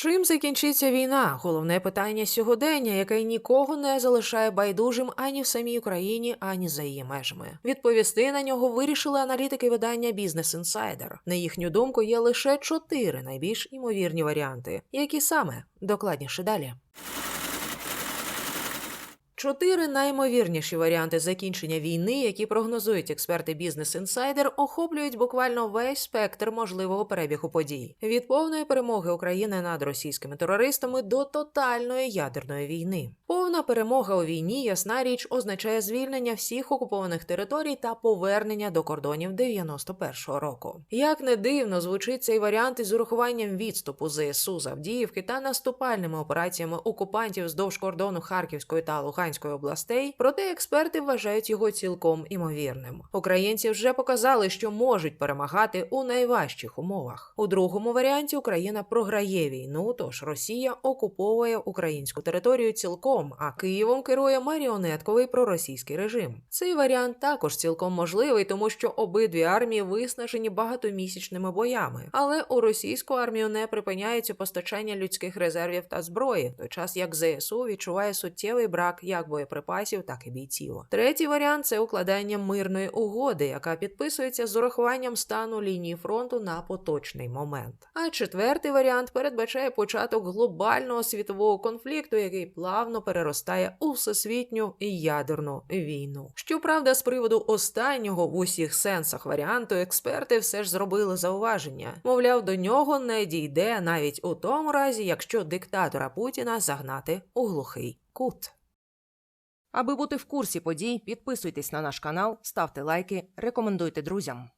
Чим закінчиться війна? Головне питання сьогодення, яке нікого не залишає байдужим ані в самій Україні, ані за її межами. Відповісти на нього вирішили аналітики видання Business Insider. На їхню думку, є лише чотири найбільш імовірні варіанти, які саме докладніше далі. Чотири наймовірніші варіанти закінчення війни, які прогнозують експерти Insider, охоплюють буквально весь спектр можливого перебігу подій від повної перемоги України над російськими терористами до тотальної ядерної війни. Повна перемога у війні, ясна річ, означає звільнення всіх окупованих територій та повернення до кордонів 91-го року. Як не дивно звучить цей варіант із урахуванням відступу ЗСУ з Авдіївки та наступальними операціями окупантів вздовж кордону Харківської та Луганської областей, проте експерти вважають його цілком імовірним. Українці вже показали, що можуть перемагати у найважчих умовах. У другому варіанті Україна програє війну, тож Росія окуповує українську територію цілком, а Києвом керує маріонетковий проросійський режим. Цей варіант також цілком можливий, тому що обидві армії виснажені багатомісячними боями. Але у російську армію не припиняється постачання людських резервів та зброї, в той час як ЗСУ відчуває суттєвий брак як боєприпасів, так і бійців. Третій варіант це укладання мирної угоди, яка підписується з урахуванням стану лінії фронту на поточний момент. А четвертий варіант передбачає початок глобального світового конфлікту, який плавно переростає у всесвітню ядерну війну. Щоправда, з приводу останнього в усіх сенсах варіанту експерти все ж зробили зауваження. Мовляв, до нього не дійде навіть у тому разі, якщо диктатора Путіна загнати у глухий кут. Аби бути в курсі подій, підписуйтесь на наш канал, ставте лайки, рекомендуйте друзям.